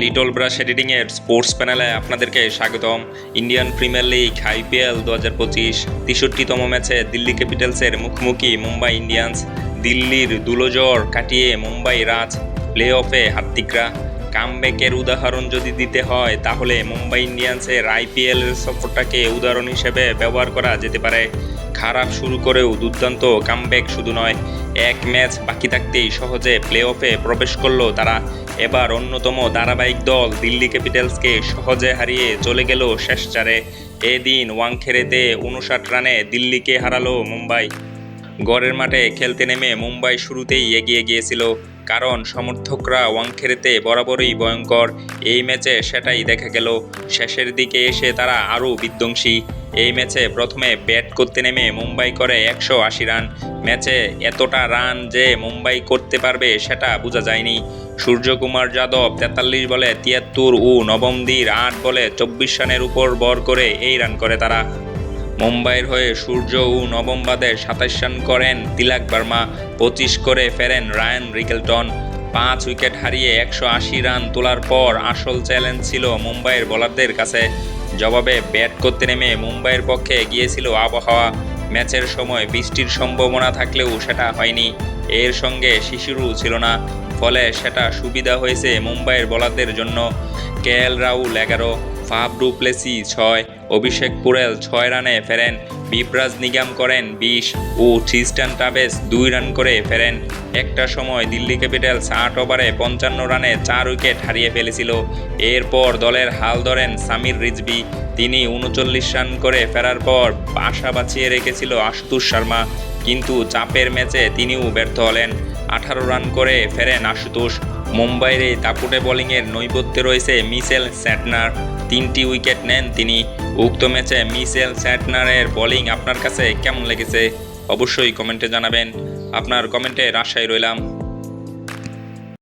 Little brush এডিটিংয়ের sports প্যানেলে আপনাদেরকে স্বাগতম। ইন্ডিয়ান প্রিমিয়ার লিগ, আইপিএল দু হাজার পঁচিশ, তেষট্টিতম ম্যাচে দিল্লি ক্যাপিটালসের মুখোমুখি মুম্বাই ইন্ডিয়ান্স। দিল্লির দুলোজর কাটিয়ে মুম্বাই রাজ প্লে অফে হাত্তিকরা কামব্যাকের উদাহরণ যদি দিতে হয়, তাহলে মুম্বাই ইন্ডিয়ান্সের আইপিএল সফরটাকে উদাহরণ হিসেবে ব্যবহার করা যেতে পারে। খারাপ শুরু করেও দুর্দান্ত কামব্যাক শুধু নয়, এক ম্যাচ বাকি থাকতেই সহজে প্লে অফে প্রবেশ করল তারা। এবার অন্যতম ধারাবাহিক দল দিল্লি ক্যাপিটালসকে সহজে হারিয়ে চলে গেল শেষ চারে। এদিন ওয়াংখেড়েতে উনষাট রানে দিল্লিকে হারালো মুম্বাই। গড়ের মাঠে খেলতে নেমে মুম্বাই শুরুতেই এগিয়ে গিয়েছিল, কারণ সমর্থকরা ওয়াংখেড়েতে বরাবরই ভয়ঙ্কর। এই ম্যাচে সেটাই দেখা গেল। শেষের দিকে এসে তারা আরও বিধ্বংসী। এই ম্যাচে প্রথমে ব্যাট করতে নেমে মুম্বাই করে একশো আশি রান। ম্যাচে এতটা রান যে মুম্বাই করতে পারবে সেটা বোঝা যায়নি। সূর্যকুমার যাদব তেতাল্লিশ বলে তিয়াত্তর ও নবমদির আট বলে চব্বিশ রানের উপর বর করে এই রান করে তারা। মুম্বাইয়ের হয়ে সূর্য ও নবম বাদে সাতাশ রান করেন তিলাক বার্মা, পঁচিশ করে ফেরেন রায়ান রিকেলটন। পাঁচ উইকেট হারিয়ে একশো আশি রান তোলার পর আসল চ্যালেঞ্জ ছিল মুম্বাইয়ের বোলারদের কাছে। জবাবে ব্যাট করতে নেমে মুম্বাইয়ের পক্ষে গিয়েছিল আবহাওয়া। ম্যাচের সময় বৃষ্টির সম্ভাবনা থাকলেও সেটা হয়নি। এর সঙ্গে শিশিরও ছিল না, ফলে সেটা সুবিধা হয়েছে মুম্বাইয়ের বোলারদের জন্য। কে এল রাহুল এগারো ফাফ ডুপ্লেসি ছয়, অভিষেক পুরেল ছয় রানে ফেরেন, বিপ্রাজ নিগাম করেন বিশ ও থ্রিস্টান টাবেস দুই রান করে ফেরেন। একটা সময় দিল্লি ক্যাপিটালস আট ওভারে পঞ্চান্ন রানে চার উইকেট হারিয়ে ফেলেছিল। এরপর দলের হাল ধরেন সামির রিজবি তিনি উনচল্লিশ রান করে ফেরার পর আশা বাঁচিয়ে রেখেছিল আশুতোষ শর্মা। কিন্তু চাপের ম্যাচে তিনিও ব্যর্থ হলেন। আঠারো রান করে ফেরেন আশুতোষ। মুম্বাইয়ের এই তাপুটে বোলিংয়ের নৈবত্যে রয়েছে মিসেল স্যাটনার। তিনটি উইকেট নেন তিনি। উক্ত ম্যাচে মিসেল স্যাটনারের বোলিং আপনার কাছে কেমন লেগেছে? অবশ্যই কমেন্টে জানাবেন। আপনার কমেন্টে রাশাই রইলাম।